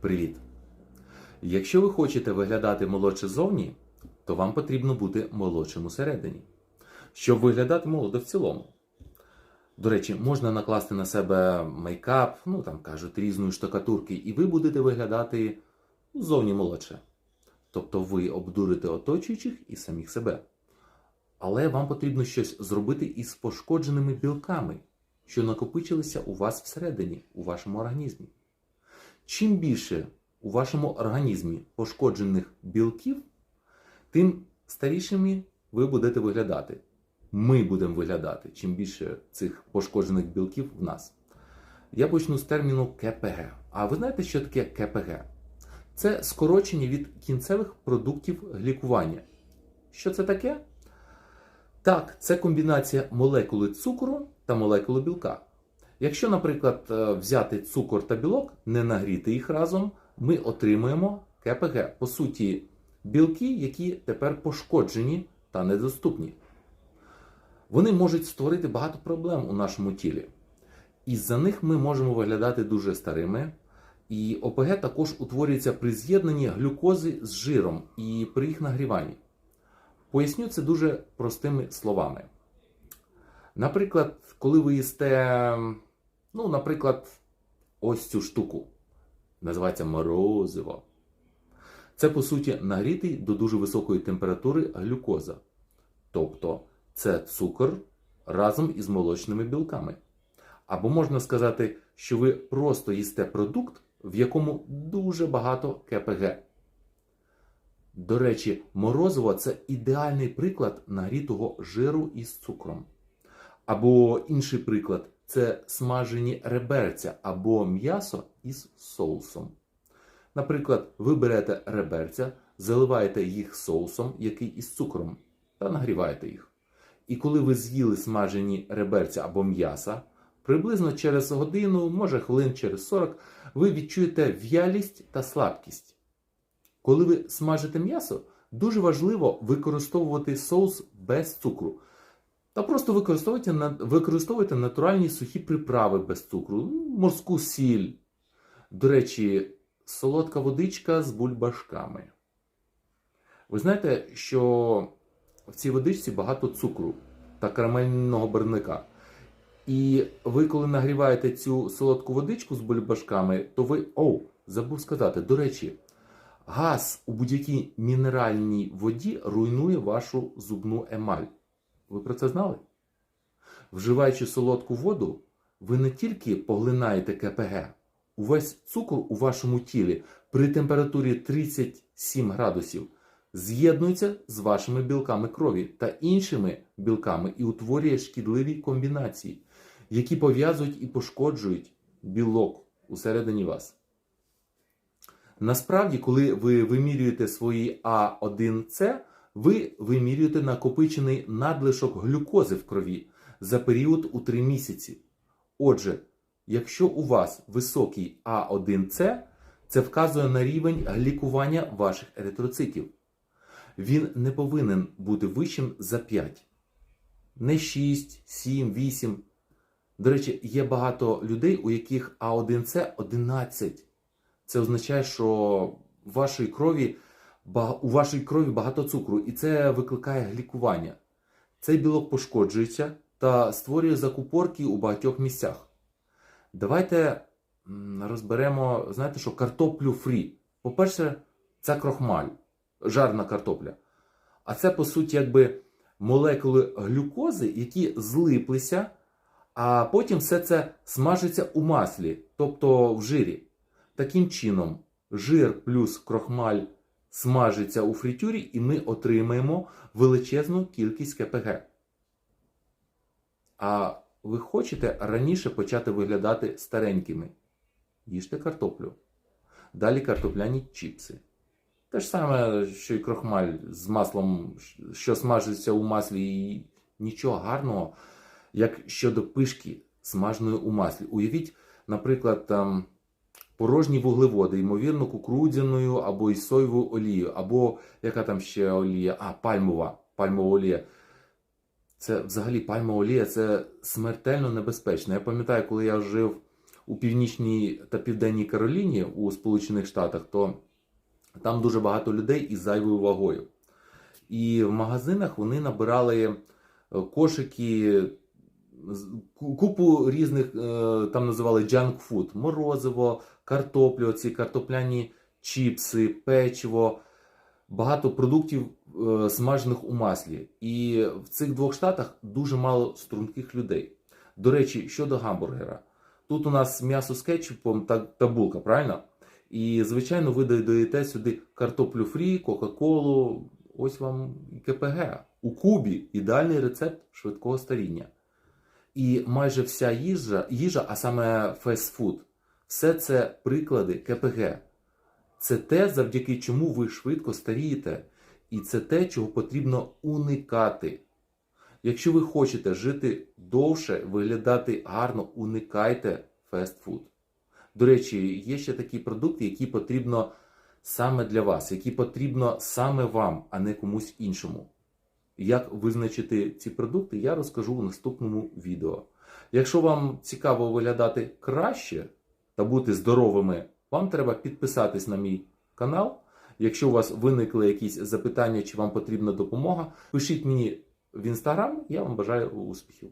Привіт! Якщо ви хочете виглядати молодше зовні, то вам потрібно бути молодшим усередині, щоб виглядати молодо в цілому. До речі, можна накласти на себе мейкап, ну там кажуть, різної штукатурки, і ви будете виглядати зовні молодше. Тобто ви обдурите оточуючих і самих себе. Але вам потрібно щось зробити із пошкодженими білками, що накопичилися у вас всередині, у вашому організмі. Чим більше у вашому організмі пошкоджених білків, тим старішими ви будете виглядати. Ми будемо виглядати, чим більше цих пошкоджених білків в нас. Я почну з терміну КПГ. А ви знаєте, що таке КПГ? Це скорочення від кінцевих продуктів глікування. Що це таке? Так, це комбінація молекули цукру та молекули білка. Якщо, наприклад, е, взяти цукор та білок, не нагріти їх разом, ми отримуємо КПГ. По суті, білки, які тепер пошкоджені та недоступні. Вони можуть створити багато проблем у нашому тілі. Із-за них ми можемо виглядати дуже старими. І ОПГ також утворюється при з'єднанні глюкози з жиром і при їх нагріванні. Поясню це дуже простими словами. Наприклад, коли ви їсте, ну, наприклад, ось цю штуку, називається морозиво. Це, по суті, нагрітий до дуже високої температури глюкоза. Тобто це цукор разом із молочними білками. Або можна сказати, що ви просто їсте продукт, в якому дуже багато КПГ. До речі, морозиво це ідеальний приклад нагрітого жиру із цукром. Або інший приклад це смажені реберця або м'ясо із соусом. Наприклад, ви берете реберця, заливаєте їх соусом, який із цукром, та нагріваєте їх. І коли ви з'їли смажені реберця або м'яса, приблизно через годину, може хвилин через 40, ви відчуєте в'ялість та слабкість. Коли ви смажите м'ясо, дуже важливо використовувати соус без цукру. Та просто використовуйте, використовуйте натуральні сухі приправи без цукру, ну, морську сіль. До речі, солодка водичка з бульбашками. Ви знаєте, що в цій водичці багато цукру та карамельного барвника. І ви, коли нагріваєте цю солодку водичку з бульбашками, то ви. Оу, забув сказати, до речі, газ у будь-якій мінеральній воді руйнує вашу зубну емаль. Ви про це знали? Вживаючи солодку воду, ви не тільки поглинаєте КПГ, увесь цукор у вашому тілі при температурі 37 градусів з'єднується з вашими білками крові та іншими білками і утворює шкідливі комбінації, які пов'язують і пошкоджують білок усередині вас. Насправді, коли ви вимірюєте свої А1С, ви вимірюєте накопичений надлишок глюкози в крові за період у 3 місяці. Отже, якщо у вас високий А1С, це вказує на рівень глікування ваших еритроцитів. Він не повинен бути вищим за 5. Не 6, 7, 8. До речі, є багато людей, у яких А1С 11. Це означає, що в вашій крові, у вашій крові багато цукру, і це викликає глікування. Цей білок пошкоджується та створює закупорки у багатьох місцях. Давайте розберемо, знаєте що, картоплю фрі. По-перше, це крохмаль, жарна картопля. А це, по суті, якби молекули глюкози, які злиплися, а потім все це смажиться у маслі, тобто в жирі. Таким чином, жир плюс крохмаль смажиться у фритюрі, і ми отримаємо величезну кількість КПГ. А ви хочете раніше почати виглядати старенькими? Їжте картоплю. Далі картопляні чіпси. Те ж саме, що й крохмаль з маслом, що смажиться у маслі, і нічого гарного, як щодо пишки, смаженої у маслі. Уявіть, наприклад, порожні вуглеводи, ймовірно, кукурудзяною або із соєвою олією, або яка там ще олія? А, пальмова, пальмова олія. Це взагалі пальмова олія це смертельно небезпечно. Я пам'ятаю, коли я жив у Північній та Південній Кароліні у Сполучених Штатах, то там дуже багато людей із зайвою вагою. І в магазинах вони набирали е, кошики, купу різних, е, там називали junk food, морозиво, картоплю, ці картопляні чіпси, печиво, багато продуктів е, смажених у маслі. І в цих двох штатах дуже мало струнких людей. До речі, щодо гамбургера. Тут у нас м'ясо з кетчупом та, та булка, правильно? І, звичайно, ви додаєте сюди картоплю фрі, Кока-Колу. Ось вам КПГ. У Кубі ідеальний рецепт швидкого старіння. І майже вся їжа, їжа, а саме фестфуд, все це приклади КПГ. Це те, завдяки чому ви швидко старієте. І це те, чого потрібно уникати. Якщо ви хочете жити довше, виглядати гарно, уникайте фестфуд. До речі, є ще такі продукти, які потрібно саме для вас, які потрібно саме вам, а не комусь іншому. Як визначити ці продукти, я розкажу у наступному відео. Якщо вам цікаво виглядати краще та бути здоровими, вам треба підписатись на мій канал. Якщо у вас виникли якісь запитання чи вам потрібна допомога, пишіть мені в інстаграм, я вам бажаю успіхів.